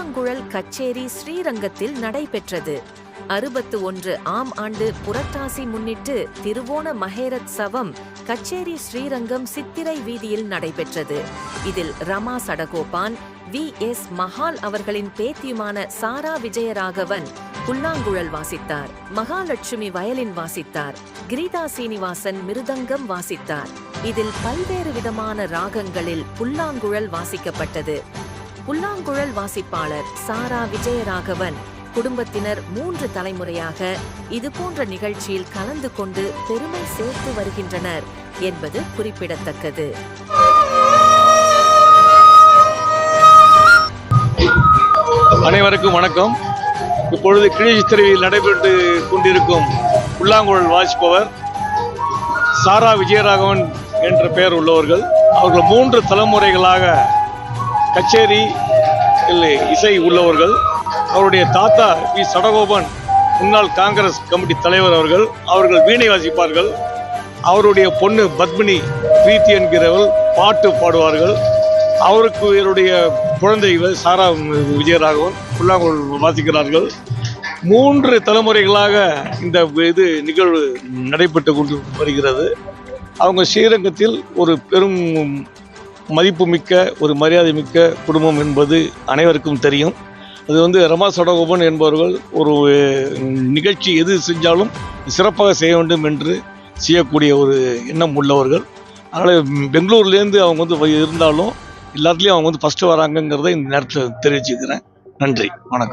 புல்லாங்குழல் கச்சேரி ஸ்ரீரங்கத்தில் நடைபெற்றது. அறுபத்து ஒன்று ஆம் ஆண்டு புரட்டாசி முன்னிட்டு திருவோண மகேரத் சவம் கச்சேரி ஸ்ரீரங்கம் சித்திரை வீதியில் நடைபெற்றது. இதில் ரமா சடகோபான் வி. எஸ். மஹால் அவர்களின் பேத்தியுமான சாரா விஜயராகவன் புல்லாங்குழல் வாசித்தார். மகாலட்சுமி வயலின் வாசித்தார். கிரீதா சீனிவாசன் மிருதங்கம் வாசித்தார். இதில் பல்வேறு விதமான ராகங்களில் புல்லாங்குழல் வாசிக்கப்பட்டது. புல்லாங்குழல் வாசிப்பாளர் சாரா விஜயராகவன் குடும்பத்தினர் மூன்று தலைமுறையாக இதுபோன்ற நிகழ்ச்சியில் கலந்து கொண்டு பெருமை சேர்த்து வருகின்றனர் என்பது குறிப்பிடத்தக்கது. அனைவருக்கும் வணக்கம். இப்பொழுது கிளிச்சித்திரையில் நடைபெற்று கொண்டிருக்கும் புல்லாங்குழல் வாசிப்பவர் சாரா விஜயராகவன் என்ற பெயர் உள்ளவர்கள். அவர்கள் மூன்று தலைமுறைகளாக கச்சேரி இல்லை இசை உள்ளவர்கள் அவருடைய தாத்தா வி. சடகோபன் முன்னாள் காங்கிரஸ் கமிட்டி தலைவர் அவர்கள் அவர்கள் வீணை வாசிப்பார்கள். அவருடைய பொண்ணு பத்மினி பிரீத்தி என்கிறவள் பாட்டு பாடுவார்கள். அவருக்கு இவருடைய குழந்தைகள் சாரா விஜயராகவன் புல்லாங்குழல் வாசிக்கிறார்கள். மூன்று தலைமுறைகளாக இந்த இது நிகழ்வு நடைபெற்று கொண்டு வருகிறது. அவங்க ஸ்ரீரங்கத்தில் ஒரு பெரும் மதிப்புமிக்க ஒரு மரியாதை மிக்க குடும்பம் என்பது அனைவருக்கும் தெரியும். அது வந்து ரமா சடகோபன் என்பவர்கள் ஒரு நிகழ்ச்சி எது செஞ்சாலும் சிறப்பாக செய்ய வேண்டும் என்று செய்யக்கூடிய ஒரு எண்ணம் உள்ளவர்கள். அதனால் பெங்களூர்லேருந்து அவங்க வந்து இருந்தாலும் எல்லாத்துலேயும் அவங்க வந்து ஃபஸ்ட்டு வராங்கங்கிறத இந்த நேரத்தில் தெரிவிச்சுக்கிறேன். நன்றி. வணக்கம்.